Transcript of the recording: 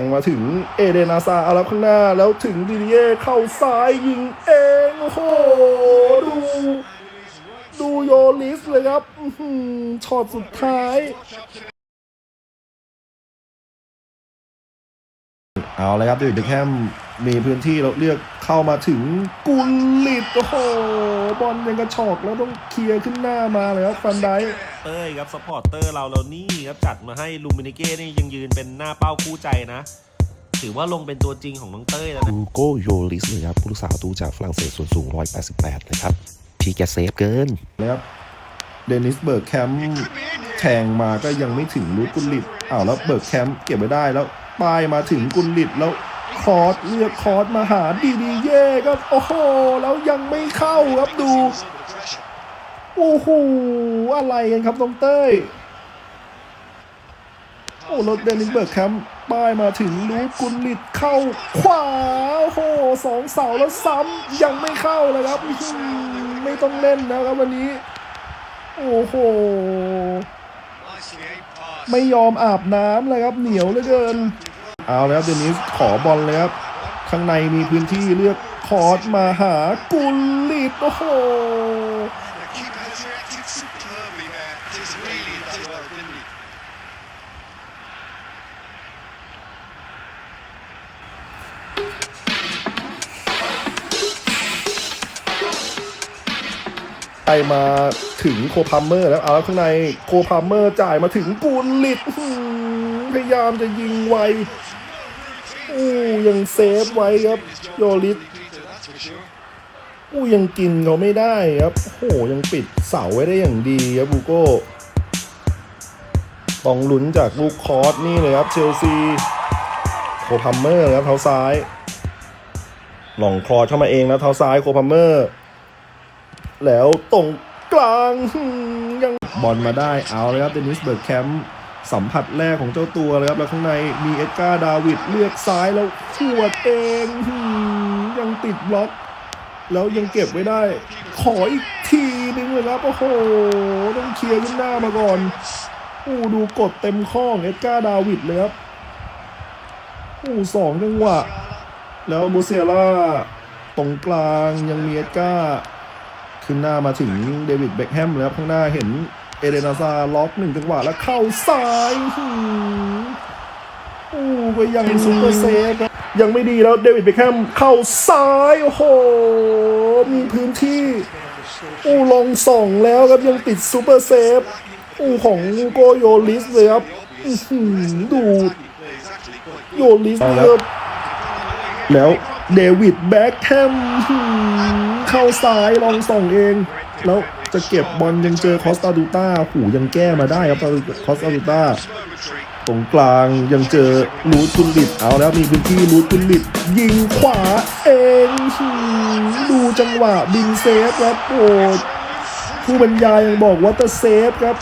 งมาถึงเอเดนาซาอารับข้างหน้า แล้วถึงดิเดียเข้าซ้ายยิงเองโอ้โหดู ดูโยลิสเลยครับช็อตสุดท้าย เอาเลยครับเดวิดเบคแฮมมีพื้นที่เราเลือกเข้ามาถึงกุลลิตโอ้โหบอลยังกระชอกแล้วต้องเคลียร์ขึ้นหน้ามาเลยครับฟันไดค์เต้ยครับสปอร์ตเตอร์เราเรานี่ครับจัดมาให้ลูมินิเก้นี่ยังยืนเป็นหน้าเป้าคู่ใจนะ ถือว่าลงเป็นตัวจริงของน้องเต้ยแล้วนะฮูโกโยลิสเลยครับผู้รักษาประตูจากฝรั่งเศสส่วนสูง 188เลยครับ พี่แกเซฟเกินนะครับเดนิสเบิร์กแคมป์แทงมาก็ยังไม่ถึงรูทกุลลิตอ้าวแล้วเบิร์กแคมป์เก็บไว้ได้แล้ว ป้ายมาถึงกุลลิตแล้วคอร์สเลือกคอร์สมาหาดีดีเย่ก็โอ้โหแล้วยังไม่เข้าครับดู โอ้โหอะไรกันครับน้องเต้ยโอ้รถเดนิสเบิร์กแคมป์ป้ายมาถึงรูทกุลลิตเข้าขวาโอ้โหสองเสาแล้วซ้ำยังไม่เข้าเลยครับไม่ต้องเล่นนะครับวันนี้ โอ้โหไม่ยอมอาบน้ำเลยครับเหนียวเหลือเกิน เอาแล้วเดนิสขอบอลเลยครับ ข้างในมีพื้นที่เลือกคอร์สมาหากุลลิตโอ้โหไปมาถึงโคพัมเมอร์แล้วเอาแล้วข้างในโคพัมเมอร์จ่ายมาถึงกุลลิตอื พยายามจะยิงไวอู้ยังเซฟไว้ครับโยลิสอู้ยังกินเขาไม่ได้ครับโอ้โหยังปิดเสาไว้ได้อย่างดีครับบูโก้ต้องลุ้นจากลูกคอร์สนี่เลยครับเชลซีโคพัมเมอร์ครับเท้าซ้ายหล่องคลอเข้ามาเองแล้วเท้าซ้ายโคพัมเมอร์ แล้วตรงกลางยังบอลมาได้เอาเลยครับเดนิสเบิร์กแคมป์ สัมผัสแรกของเจ้าตัวเลยครับแล้วข้างในมีเอ็ดการ์ดาวิดเลือกซ้ายแล้วขวดเองยังติดบล็อก แล้วยังเก็บไว้ได้ ขออีกทีนึงเลยครับ โอ้โห ต้องเคลียร์ขึ้นหน้ามาก่อนโอ้ดูกดเต็มข้องเอ็ดการ์ดาวิดเลยครับโอ้สองจังหวะ แล้วมูเซียล่าตรงกลางยังมีเอ็ดการ์ขึ้นหน้ามาถึงเดวิดเบคแฮมเลยครับข้างหน้าเห็น เอเดนาซาล็อกหนึ่งจังหวะแล้วเข้าซ้ายหืมโอ้ก็ยังซุปเปอร์เซฟครับยังไม่ดีแล้วเดวิดเบคแฮมเข้าซ้ายโอ้โหมีพื้นที่อู้ลองส่องแล้วครับยังติดซูเปอร์เซฟอู้ของโกโยลิสเลยครับอือหือดูโยลิสเยอะแล้วเดวิดแบ็คแฮมเข้าซ้ายลองส่องเอง แล้ว จะเก็บบอลยังเจอคอสตาดูต้าหูยังแก้มาได้ครับคอสตาดูต้าตรงกลางยังเจอรูทุลลิตเอาแล้วมีพื้นที่รูทุลลิตยิงขวาเองดูจังหวะบินเซฟครับโอ้ผู้บรรยายยังบอกว่าจะเซฟครับ